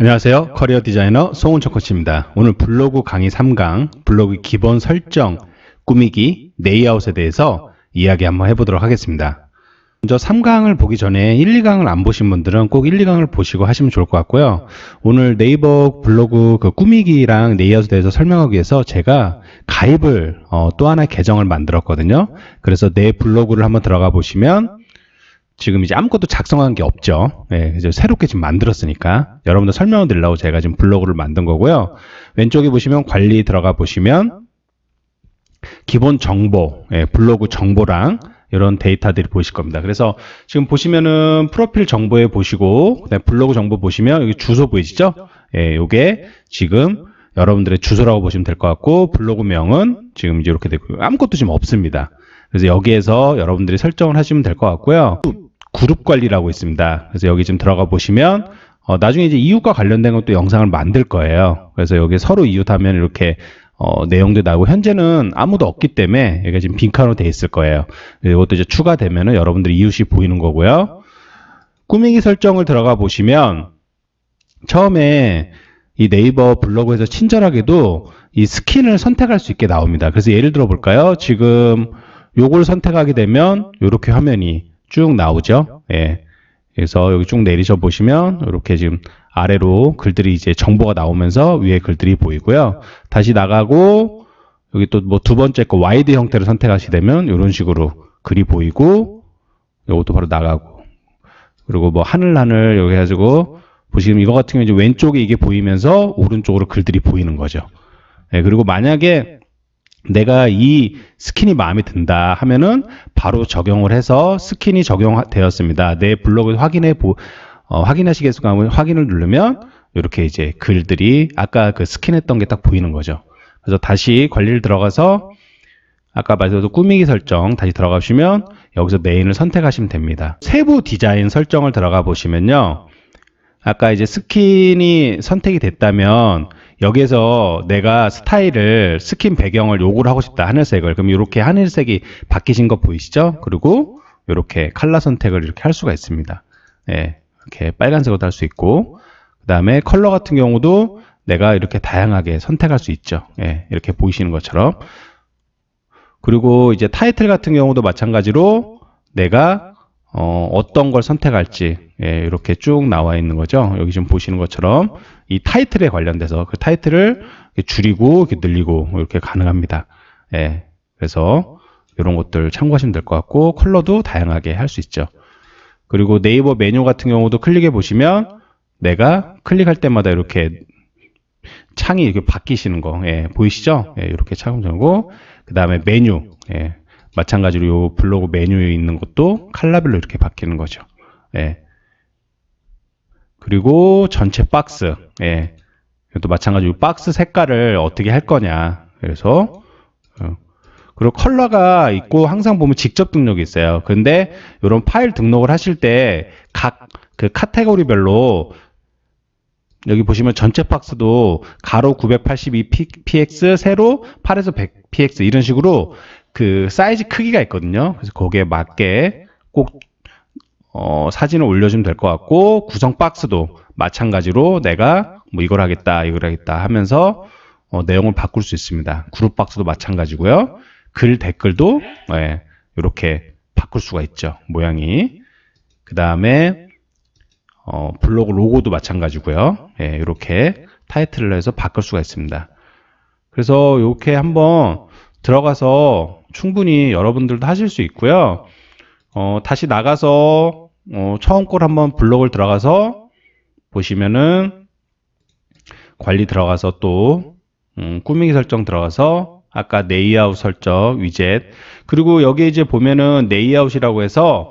안녕하세요. 커리어 디자이너 송은철 코치입니다. 오늘 블로그 강의 3강, 블로그 기본 설정, 꾸미기, 레이아웃에 대해서 이야기 한번 해보도록 하겠습니다. 먼저 3강을 보기 전에 1, 2강을 안 보신 분들은 꼭 1, 2강을 보시고 하시면 좋을 것 같고요. 오늘 네이버 블로그 그 꾸미기랑 레이아웃에 대해서 설명하기 위해서 제가 가입을 어, 또 하나의 계정을 만들었거든요. 그래서 내 블로그를 한번 들어가 보시면 지금 이제 아무것도 작성한 게 없죠. 예, 이제 새롭게 지금 만들었으니까 여러분들 설명을 드리려고 제가 지금 블로그를 만든 거고요. 왼쪽에 보시면 관리 들어가 보시면 기본 정보, 예, 블로그 정보랑 이런 데이터들이 보이실 겁니다. 그래서 지금 보시면은 프로필 정보에 보시고 블로그 정보 보시면 여기 주소 보이시죠? 예, 요게 지금 여러분들의 주소라고 보시면 될 것 같고 블로그명은 지금 이제 이렇게 되고 아무것도 지금 없습니다. 그래서 여기에서 여러분들이 설정을 하시면 될 것 같고요. 그룹 관리라고 있습니다. 그래서 여기 좀 들어가 보시면 어, 나중에 이제 이웃과 관련된 것도 영상을 만들 거예요. 그래서 여기 서로 이웃하면 이렇게 어, 내용도 나오고 현재는 아무도 없기 때문에 여기가 지금 빈칸으로 돼 있을 거예요. 이것도 이제 추가되면은 여러분들이 이웃이 보이는 거고요. 꾸미기 설정을 들어가 보시면 처음에 이 네이버 블로그에서 친절하게도 이 스킨을 선택할 수 있게 나옵니다. 그래서 예를 들어 볼까요? 지금 요걸 선택하게 되면 이렇게 화면이 쭉 나오죠. 예. 그래서 여기 쭉 내리셔 보시면 이렇게 지금 아래로 글들이 이제 정보가 나오면서 위에 글들이 보이고요. 다시 나가고 여기 또 뭐 두 번째 거 와이드 형태를 선택하시게 되면 이런 식으로 글이 보이고 이것도 바로 나가고 그리고 뭐 하늘 하늘 여기 해가지고 보시면 이거 같은 경우 이제 왼쪽에 이게 보이면서 오른쪽으로 글들이 보이는 거죠. 예, 그리고 만약에 내가 이 스킨이 마음에 든다 하면은 바로 적용을 해서 스킨이 적용되었습니다. 내 블로그 확인해 보 어, 확인하시겠습니까? 확인을 누르면 이렇게 이제 글들이 아까 그 스킨했던 게 딱 보이는 거죠. 그래서 다시 관리를 들어가서 아까 말씀드린 꾸미기 설정 다시 들어가시면 여기서 메인을 선택하시면 됩니다. 세부 디자인 설정을 들어가 보시면요. 아까 이제 스킨이 선택이 됐다면 여기에서 내가 스타일을 스킨 배경을 요구를 하고 싶다 하늘색을 그럼 이렇게 하늘색이 바뀌신 거 보이시죠? 그리고 이렇게 컬러 선택을 이렇게 할 수가 있습니다. 예, 이렇게 빨간색으로 할 수 있고 그 다음에 컬러 같은 경우도 내가 이렇게 다양하게 선택할 수 있죠. 예, 이렇게 보이시는 것처럼 그리고 이제 타이틀 같은 경우도 마찬가지로 내가 어, 어떤 걸 선택할지 예, 이렇게 쭉 나와 있는 거죠. 여기 지금 보시는 것처럼 이 타이틀에 관련돼서 그 타이틀을 줄이고 이렇게 늘리고 이렇게 가능합니다. 예, 그래서 이런 것들 참고하시면 될 것 같고 컬러도 다양하게 할 수 있죠. 그리고 네이버 메뉴 같은 경우도 클릭해 보시면 내가 클릭할 때마다 이렇게 창이 이렇게 바뀌시는 거 예, 보이시죠? 예, 이렇게 열고 그 다음에 메뉴 예, 마찬가지로 요 블로그 메뉴에 있는 것도 컬러별로 이렇게 바뀌는 거죠. 예. 그리고 전체 박스. 예. 이것도 마찬가지로 박스 색깔을 어떻게 할 거냐. 그래서 어. 그리고 컬러가 있고 항상 보면 직접 등록이 있어요. 근데 이런 파일 등록을 하실 때 각 그 카테고리별로 여기 보시면 전체 박스도 가로 982px, 세로 8에서 100px 이런 식으로 그 사이즈 크기가 있거든요. 그래서 거기에 맞게 꼭 어, 사진을 올려주면 될 것 같고 구성 박스도 마찬가지로 내가 뭐 이걸 하겠다, 이걸 하겠다 하면서 어, 내용을 바꿀 수 있습니다. 그룹 박스도 마찬가지고요. 글 댓글도 예, 이렇게 바꿀 수가 있죠. 모양이. 그 다음에 어, 블로그 로고도 마찬가지고요. 예, 이렇게 타이틀을 해서 바꿀 수가 있습니다. 그래서 이렇게 한번 들어가서 충분히 여러분들도 하실 수 있고요. 어, 다시 나가서 어, 처음 걸 한번 블로그를 들어가서 보시면은 관리 들어가서 또 음, 꾸미기 설정 들어가서 아까 레이아웃 설정 위젯 그리고 여기 이제 보면은 레이아웃이라고 해서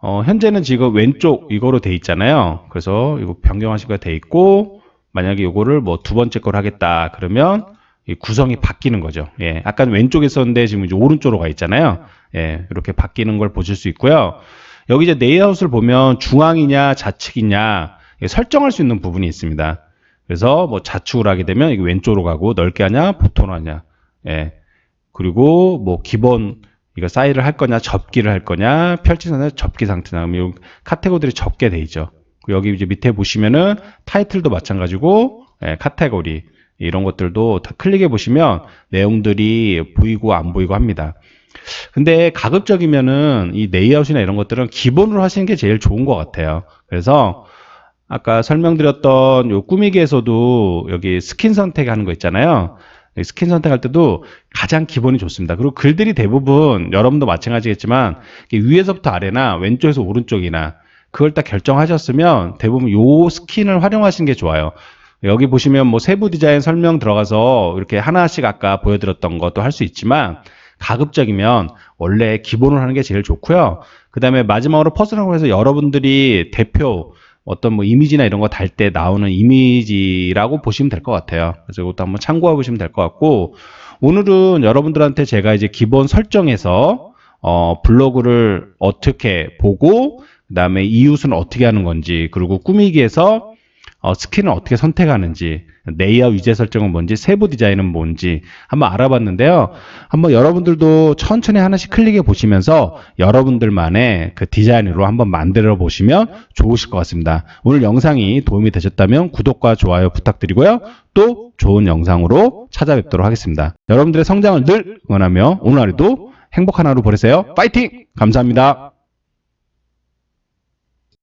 어, 현재는 지금 왼쪽 이거로 돼 있잖아요. 그래서 이거 변경하시가 돼 있고 만약에 이거를 뭐 두 번째 걸 하겠다 그러면 이 구성이 바뀌는 거죠. 예, 아까 왼쪽에 있었는데 지금 이제 오른쪽으로 가 있잖아요. 예, 이렇게 바뀌는 걸 보실 수 있고요. 여기 이제 레이아웃을 보면 중앙이냐 좌측이냐 설정할 수 있는 부분이 있습니다. 그래서 뭐 좌측으로 하게 되면 이게 왼쪽으로 가고 넓게 하냐 보통으로 하냐. 예. 그리고 뭐 기본 이거 사이를 할 거냐 접기를 할 거냐 펼치선을 접기 상태냐 그러면 이 카테고리들이 접게 돼 있죠. 여기 이제 밑에 보시면은 타이틀도 마찬가지고 예, 카테고리 이런 것들도 다 클릭해 보시면 내용들이 보이고 안 보이고 합니다. 근데 가급적이면은 이 레이아웃이나 이런 것들은 기본으로 하시는 게 제일 좋은 것 같아요. 그래서 아까 설명드렸던 요 꾸미기에서도 여기 스킨 선택하는 거 있잖아요. 이 스킨 선택할 때도 가장 기본이 좋습니다. 그리고 글들이 대부분 여러분도 마찬가지겠지만 위에서부터 아래나 왼쪽에서 오른쪽이나 그걸 딱 결정하셨으면 대부분 요 스킨을 활용하시는 게 좋아요. 여기 보시면 뭐 세부 디자인 설명 들어가서 이렇게 하나씩 아까 보여드렸던 것도 할 수 있지만 가급적이면 원래 기본으로 하는 게 제일 좋고요. 그 다음에 마지막으로 퍼스널로 해서 여러분들이 대표 어떤 뭐 이미지나 이런 거 달 때 나오는 이미지라고 보시면 될 것 같아요. 그래서 이것도 한번 참고해 보시면 될 것 같고 오늘은 여러분들한테 제가 이제 기본 설정에서 어, 블로그를 어떻게 보고 그다음에 이웃은 어떻게 하는 건지 그리고 꾸미기에서 어, 스킨을 어떻게 선택하는지, 레이아웃 위젯 설정은 뭔지, 세부 디자인은 뭔지 한번 알아봤는데요. 한번 여러분들도 천천히 하나씩 클릭해 보시면서 여러분들만의 그 디자인으로 한번 만들어 보시면 좋으실 것 같습니다. 오늘 영상이 도움이 되셨다면 구독과 좋아요 부탁드리고요. 또 좋은 영상으로 찾아뵙도록 하겠습니다. 여러분들의 성장을 늘 응원하며 오늘 하루도 행복한 하루 보내세요. 파이팅! 감사합니다.